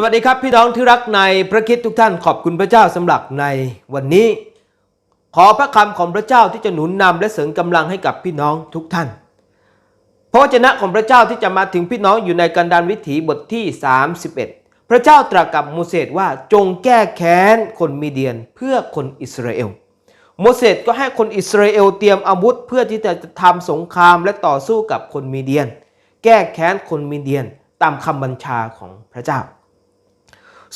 สวัสดีครับพี่น้องที่รักในพระคิดทุกท่านขอบคุณพระเจ้าสำหรับในวันนี้ ขอพระคำของพระเจ้าที่จะหนุนนำและเสริมกำลังให้กับพี่น้องทุกท่าน พระวจนะของพระเจ้าที่จะมาถึงพี่น้องอยู่ในกันดารวิถีบทที่ 31 พระเจ้าตรัสกับโมเสสว่าจงแก้แค้นคนมีเดียนเพื่อคนอิสราเอลโมเสสก็ให้คนอิสราเอลเตรียมอาวุธเพื่อที่จะทำสงครามและต่อสู้กับคนมีเดียน แก้แค้นคนมีเดียนตามคำบัญชาของพระเจ้า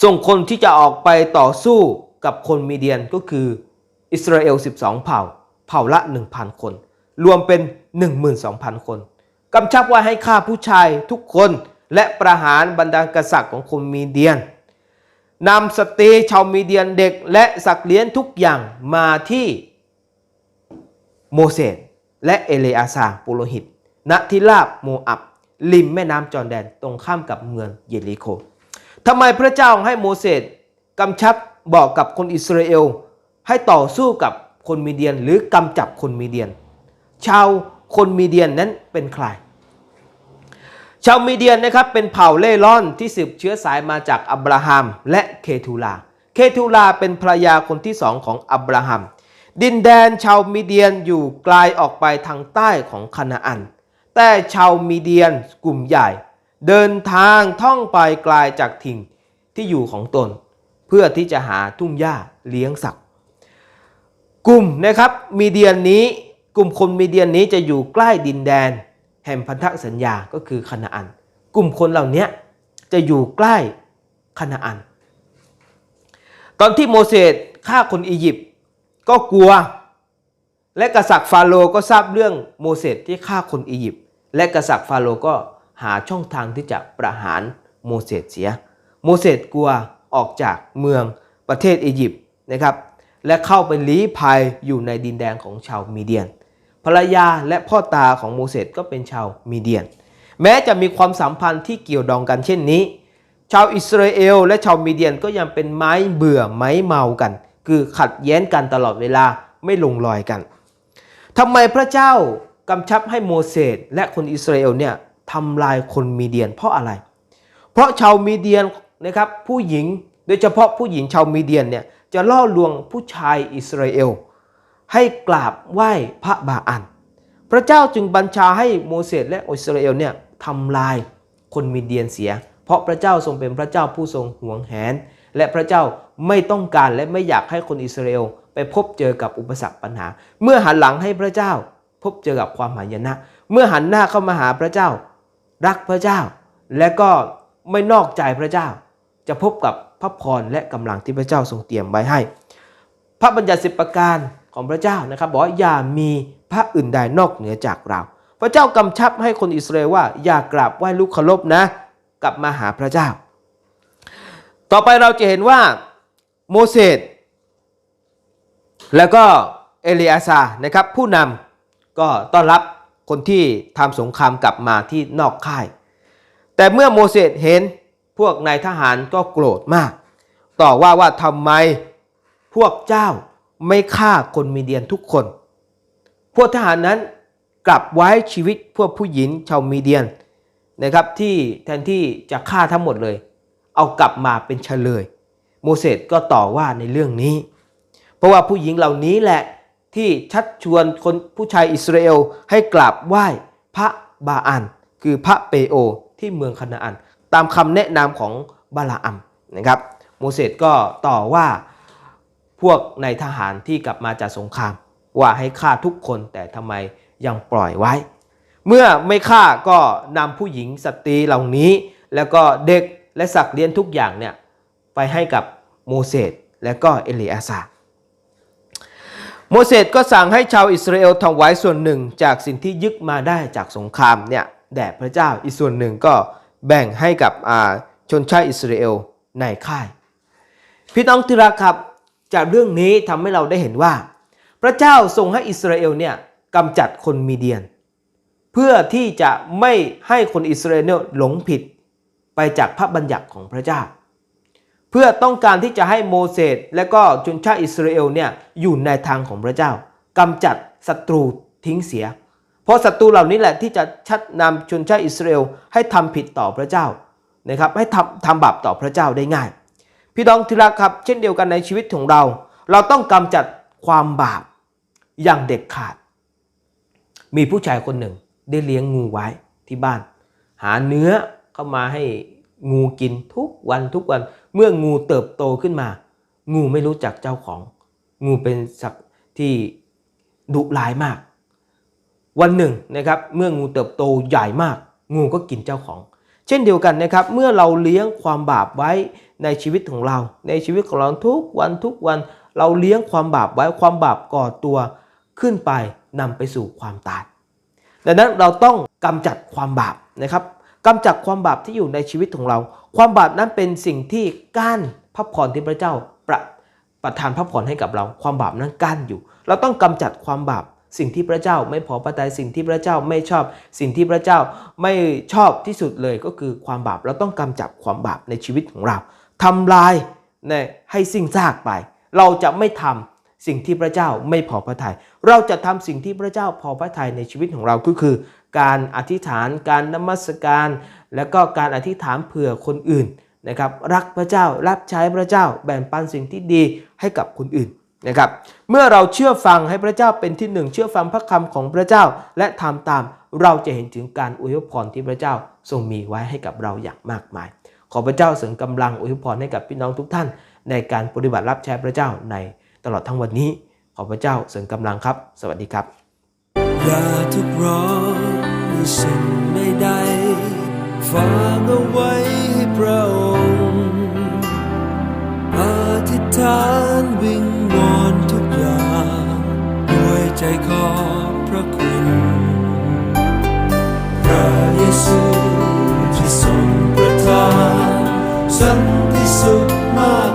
ส่งคนที่จะออกไปต่อสู้กับคนมีเดียนก็คืออิสราเอล 12 เผ่า เผ่าละ 1,000 คน รวมเป็น 12,000 คนกำชับว่าให้ฆ่าผู้ชายทุกคนและประหารบรรดากษัตริย์ของคนมีเดียนนำสตรีชาวมีเดียนเด็กและสักเลี้ยงทุกอย่างมาที่โมเสสและเอเลอาซาปุโรหิต ณทิลาบโมอับ ริมแม่น้ำจอร์แดนตรงข้ามกับเมืองเยริโค ทำไมพระเจ้าให้โมเสสกำชับบอกกับคนอิสราเอล ให้ต่อสู้กับคนมีเดียนหรือกำจับคนมีเดียน ชาวคนมีเดียนนั้นเป็นใคร ชาวมีเดียนนะครับเป็นเผ่าเล่ร่อนที่สืบเชื้อสายมาจากอับราฮัมและเคทูลา เคทูลาเป็นภรรยาคนที่สองของอับราฮัม ดินแดนชาวมีเดียนอยู่ไกลออกไปทางใต้ของคานาอัน แต่ชาวมีเดียนกลุ่มใหญ่ เดินทางท่องไปไกลจากถิ่นที่อยู่ของตน เพื่อที่จะหาทุ่งหญ้าเลี้ยงสัตว์กลุ่มนะครับมีเดียนนี้กลุ่มคนมีเดียนนี้จะอยู่ใกล้ดินแดน แห่งพันธสัญญาก็คือคานาอัน กลุ่มคนเหล่านี้จะอยู่ใกล้คานาอัน ตอนที่โมเสสฆ่าคนอียิปต์ก็กลัว และกษัตริย์ฟาโรห์ก็ทราบเรื่องโมเสสที่ฆ่าคนอียิปต์และกษัตริย์ฟาโรห์ก็ หาช่องทางที่จะประหารโมเสสเสีย โมเสสกลัวออกจากเมืองประเทศอียิปต์นะครับ และเข้าไปลี้ภัยอยู่ในดินแดนของชาวมีเดียน ภรรยาและพ่อตาของโมเสสก็เป็นชาวมีเดียน แม้จะมีความสัมพันธ์ที่เกี่ยวดองกันเช่นนี้ ชาวอิสราเอลและชาวมีเดียนก็ยังเป็นไม้เบื่อไม้เมากัน คือขัดแย้งกันตลอดเวลาไม่ลงรอยกันทำไมพระเจ้ากำชับให้โมเสสและคนอิสราเอลเนี่ย ทำลายคนมีเดียน เพราะอะไร เพราะชาวมีเดียนนะครับผู้หญิงโดยเฉพาะผู้หญิงชาวมีเดียนเนี่ยจะล่อลวงผู้ชายอิสราเอล ให้กราบไหว้พระบาอัน พระเจ้าจึงบัญชาให้โมเสสและอิสราเอลเนี่ยทำลายคนมีเดียนเสีย เพราะพระเจ้าทรงเป็นพระเจ้าผู้ทรงห่วงแหน และพระเจ้าไม่ต้องการและไม่อยากให้คนอิสราเอลไปพบเจอกับอุปสรรคปัญหา เมื่อหันหลังให้พระเจ้าพบเจอกับความหายนะ เมื่อหันหน้าเข้ามาหาพระเจ้า รักพระเจ้า และก็ไม่นอกใจพระเจ้า จะพบกับพระพรและกำลังที่พระเจ้าทรงเตรียมไว้ให้ พระบัญญัติสิบประการของพระเจ้านะครับบอกว่าอย่ามีพระอื่นใดนอกเหนือจากเรา พระเจ้ากำชับให้คนอิสราเอลว่าอย่ากราบไหว้ลูกเคารพนะ กลับมาหาพระเจ้า ต่อไปเราจะเห็นว่าโมเสสแล้วก็เอลีอาซานะครับผู้นำก็ต้อนรับ คนที่ทำสงครามกลับมาที่นอกค่าย แต่เมื่อโมเสสเห็นพวกนายทหารก็โกรธมาก ต่อว่าว่าทำไมพวกเจ้าไม่ฆ่าคนมีเดียนทุกคน พวกทหารนั้นกลับไว้ชีวิตพวกผู้หญิงชาวมีเดียนนะครับที่แทนที่จะฆ่าทั้งหมดเลย เอากลับมาเป็นเฉลย โมเสสก็ต่อว่าในเรื่องนี้ เพราะว่าผู้หญิงเหล่านี้แหละ ที่ชักชวนคนผู้ชายอิสราเอลให้กราบไหว้พระบาอัน คือพระเปโอที่เมืองคานาอัน ตามคำแนะนำของบาลาอัมนะครับโมเสสก็ต่อว่าพวกนายทหารที่กลับมาจากสงคราม ว่าให้ฆ่าทุกคนแต่ทำไมยังปล่อยไว้ เมื่อไม่ฆ่าก็นำผู้หญิงสตรีเหล่านี้ แล้วก็เด็กและสัตว์เลี้ยงทุกอย่างเนี่ยไปให้กับโมเสสและก็เอลีอาซา โมเสสก็สั่งให้ชาวอิสราเอลถวายส่วนหนึ่งจากสิ่งที่ยึดมาได้จากสงครามเนี่ยแด่พระเจ้าอีกส่วนหนึ่งก็แบ่งให้กับชนชาติอิสราเอลในค่าย พี่น้องที่รักครับจากเรื่องนี้ทำให้เราได้เห็นว่า พระเจ้าทรงให้อิสราเอลเนี่ยกำจัดคนมีเดียน เพื่อที่จะไม่ให้คนอิสราเอลหลงผิดไปจากพระบัญญัติของพระเจ้า เพื่อต้องการที่จะให้โมเสสและก็ชนชาติอิสราเอลเนี่ยอยู่ในทางของพระเจ้ากำจัดศัตรูทิ้งเสีย เพราะศัตรูเหล่านี้แหละที่จะชักนำชนชาติอิสราเอลให้ทำผิดต่อพระเจ้านะครับให้ทำทำบาปต่อพระเจ้าได้ง่าย พี่น้องที่รักครับเช่นเดียวกันในชีวิตของเรา เราต้องกำจัดความบาปอย่างเด็ดขาด มีผู้ชายคนหนึ่งได้เลี้ยงงูไว้ที่บ้าน หาเนื้อเข้ามาให้ งูกินทุกวันทุกวัน เมื่องูเติบโตขึ้นมา งูไม่รู้จักเจ้าของ งูเป็นสัตว์ที่ดุร้ายมาก วันหนึ่งนะครับ เมื่องูเติบโตใหญ่มาก งูก็กินเจ้าของ เช่นเดียวกันนะครับ เมื่อเราเลี้ยงความบาปไว้ในชีวิตของเรา ในชีวิตของเราทุกวันทุกวัน เราเลี้ยงความบาปไว้ความบาปก่อตัวขึ้นไปนำไปสู่ความตาย ดังนั้นเราต้องกำจัดความบาปนะครับ กำจัดความบาปที่อยู่ในชีวิตของเรา ความบาปนั้นเป็นสิ่งที่กั้นพระพรที่พระเจ้าประประทานพระพรให้กับเรา ความบาปนั้นกั้นอยู่ เราต้องกำจัดความบาป สิ่งที่พระเจ้าไม่พอพระทัยสิ่งที่พระเจ้าไม่ชอบ สิ่งที่พระเจ้าไม่ชอบที่สุดเลยก็คือความบาป เราต้องกำจัดความบาปในชีวิตของเราทำลายเนี่ยให้สิ้นซากไป เราจะไม่ทำสิ่งที่พระเจ้าไม่พอพระทยัย เราจะทำสิ่งที่พระเจ้าพอพระทัยในชีวิตของเราก็คือ การอธิษฐาน การนมัสการ และก็การอธิษฐานเผื่อคนอื่นนะครับรักพระเจ้ารับใช้พระเจ้าแบ่งปันสิ่งที่ดีให้กับคนอื่นนะครับเมื่อเราเชื่อฟังให้พระเจ้าเป็นที่หนึ่ง เชื่อฟังพระคำของพระเจ้าและทำตามเราจะเห็นถึงการอวยพรที่พระเจ้าทรงมีไว้ให้กับเราอย่างมากมาย ขอพระเจ้าเสริมกำลังอวยพรให้กับพี่น้องทุกท่าน ในการปฏิบัติรับใช้พระเจ้าในตลอดทั้งวันนี้ ขอพระเจ้าเสริมกำลังครับ สวัสดีครับ สิ่งใดๆฝากเอาไว้ให้พระองค์อธิษฐานวิงวอนทุกอย่างด้วยใจขอบพระคุณพระเยซูที่ทรงประทานสันติสุขมาก